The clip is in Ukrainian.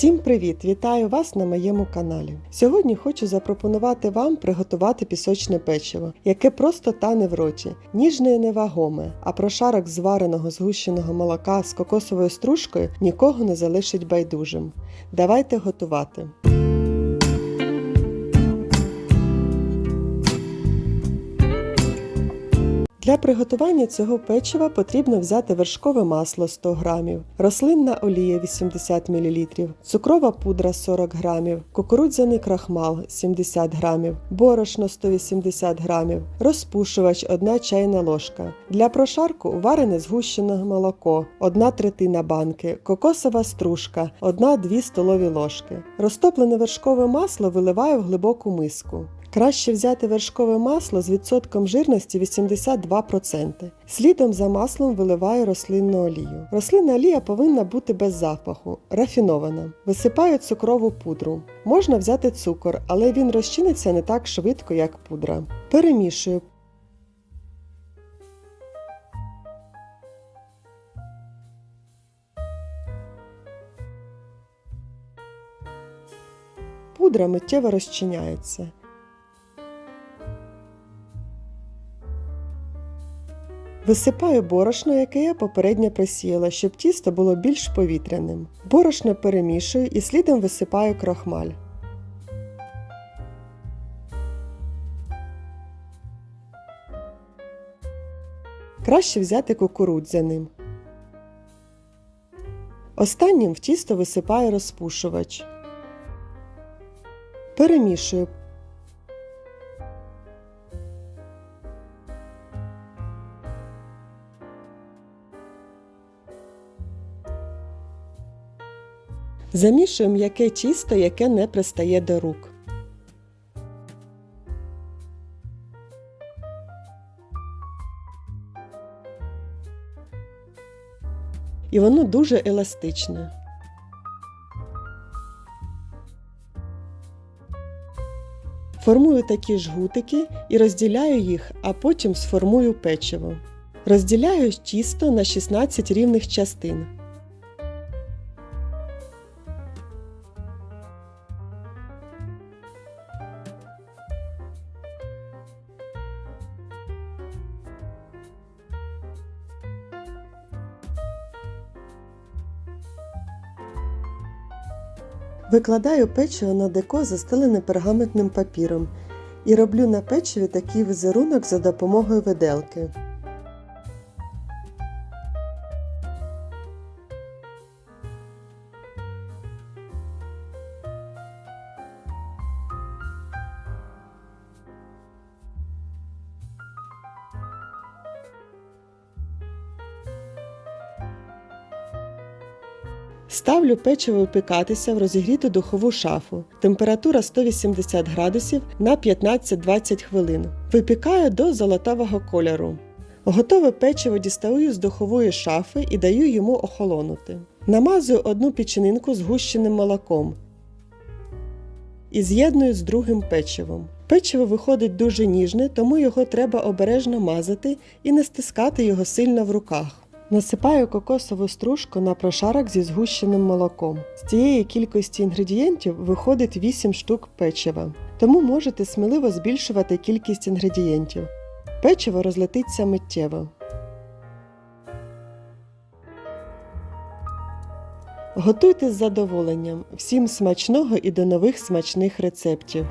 Всім привіт! Вітаю вас на моєму каналі. Сьогодні хочу запропонувати вам приготувати пісочне печиво, яке просто тане в роті, ніжне і невагоме, а прошарок звареного згущеного молока з кокосовою стружкою нікого не залишить байдужим. Давайте готувати. Для приготування цього печива потрібно взяти вершкове масло 100 г, рослинна олія 80 мл, цукрова пудра 40 г, кукурудзяний крахмал 70 г, борошно 180 г, розпушувач 1 чайна ложка. Для прошарку варене згущене молоко 1 третина банки, кокосова стружка 1-2 столові ложки. Розтоплене вершкове масло виливаю в глибоку миску. Краще взяти вершкове масло з відсотком жирності 82%. Слідом за маслом виливаю рослинну олію. Рослинна олія повинна бути без запаху, рафінована. Висипаю цукрову пудру. Можна взяти цукор, але він розчиниться не так швидко, як пудра. Перемішую. Пудра миттєво розчиняється. Висипаю борошно, яке я попередньо просіяла, щоб тісто було більш повітряним. Борошно перемішую і слідом висипаю крохмаль. Краще взяти кукурудзяним. Останнім в тісто висипаю розпушувач. Перемішую. Замішую м'яке тісто, яке не пристає до рук. І воно дуже еластичне. Формую такі жгутики і розділяю їх, а потім сформую печиво. Розділяю тісто на 16 рівних частин. Викладаю печиво на деко, застелене пергаментним папіром, і роблю на печиві такий візерунок за допомогою виделки. Ставлю печиво випікатися в розігріту духову шафу. Температура 180 градусів на 15-20 хвилин. Випікаю до золотавого кольору. Готове печиво дістаю з духової шафи і даю йому охолонути. Намазую одну печенинку згущеним молоком і з'єдную з другим печивом. Печиво виходить дуже ніжне, тому його треба обережно мазати і не стискати його сильно в руках. Насипаю кокосову стружку на прошарок зі згущеним молоком. З цієї кількості інгредієнтів виходить 8 штук печива, тому можете сміливо збільшувати кількість інгредієнтів. Печиво розлетиться миттєво. Готуйте з задоволенням. Всім смачного і до нових смачних рецептів!